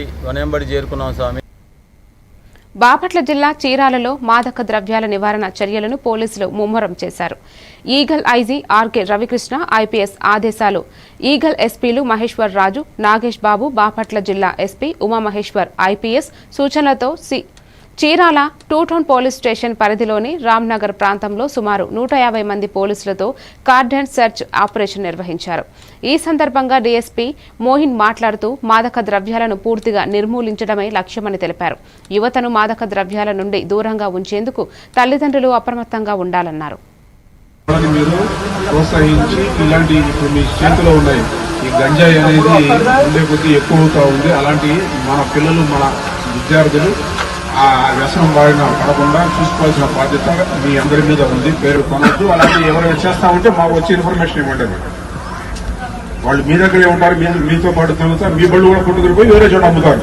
వనంబడి చేరుకున్నాం స్వామి. బాపట్ల జిల్లా చీరాలలో మాదక ద్రవ్యాల నివారణ చర్యలను పోలీసులు ముమ్మరం చేశారు. Eagle IG RK Ravikrishna IPS ఆదేశాలు. ఈగల్ ఎస్పీలు మహేశ్వర్ రాజు నాగేష్ బాబు బాపట్ల జిల్లా ఎస్పీ ఉమామహేశ్వర్ ఐపీఎస్ సూచనలతో C Chirala two town police station పరిధిలోని రామ్నగర్ ప్రాంతంలో సుమారు నూట యాభై మంది పోలీసులతో కార్డన్ సెర్చ్ ఆపరేషన్ నిర్వహించారు. ఈ సందర్భంగా డీఎస్పీ మోహిన్ మాట్లాడుతూ మాదక ద్రవ్యాలను పూర్తిగా నిర్మూలించడమే లక్ష్యమని తెలిపారు. యువతను మాదక ద్రవ్యాల నుండి దూరంగా ఉంచేందుకు తల్లిదండ్రులు అప్రమత్తంగా ఉండాలన్నారు. ప్రోత్సహించి ఇలాంటి ఇప్పుడు మీ చేతిలో ఉన్నాయి. ఈ గంజాయి అనేది ఉండే కొద్దీ ఎక్కువ ఉంది. అలాంటి మన పిల్లలు మన విద్యార్థులు ఆ వ్యసనం వాడిన పడకుండా చూసుకోవాల్సిన బాధ్యత మీ అందరి మీద ఉంది పేరు కొనొద్దు అలాగే ఎవరు చేస్తా ఉంటే మాకు వచ్చి ఇన్ఫర్మేషన్ ఇవ్వండి వాళ్ళు మీ దగ్గరే ఉంటారు మీ మీతో పాటు తిరుగుతారు మీ బళ్ళు కూడా కొట్టుకుని పోయి వేరే చోట అమ్ముతారు.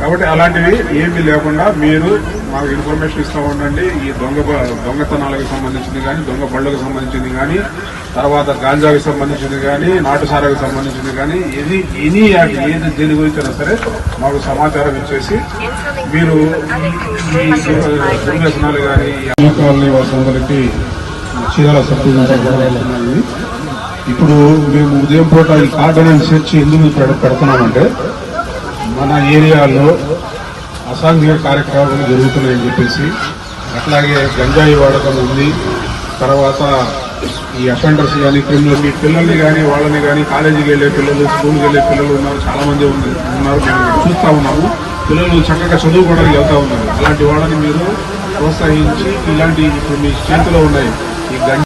కాబట్టి అలాంటివి ఏమీ లేకుండా మీరు మాకు ఇన్ఫర్మేషన్ ఇస్తూ ఉండండి. ఈ దొంగ దొంగతనాలకు సంబంధించింది కానీ దొంగ బళ్ళకు సంబంధించింది కానీ తర్వాత గాంజాకి సంబంధించింది కానీ నాటుసారాకు సంబంధించింది కానీ ఏది ఎనీ యాక్ట్ ఏది దేని గురించైనా సరే మాకు సమాచారం ఇచ్చేసి మీరు దుర్వ్యసనాలు కానీ కాలనీ వాసులందరికీ చీరాల సర్టిఫికేట్ ఇప్పుడు మేము ఉదయం పూట ఈ కార్డనెన్స్ తెచ్చి ఎందుకు పెడుతున్నామంటే మన ఏరియాలో అసాంఘిక కార్యక్రమాలు జరుగుతున్నాయని చెప్పేసి అట్లాగే గంజాయి వాడకం ఉంది. తర్వాత ఈ అఫెండర్స్ కానీ క్రిమినల్ మీ పిల్లల్ని కానీ వాళ్ళని కానీ కాలేజీకి వెళ్ళే పిల్లలు స్కూల్కి వెళ్ళే పిల్లలు ఉన్నారు చాలామంది ఉన్నారు చూస్తూ చూస్తా ఉన్నాము పిల్లలు చక్కగా చదువుకోవడానికి వెళ్తా ఉన్నారు. అలాంటి వాళ్ళని మీరు ప్రోత్సహించి ఇలాంటి ఇప్పుడు మీ చేతిలో ఉన్నాయి. ఈ గంట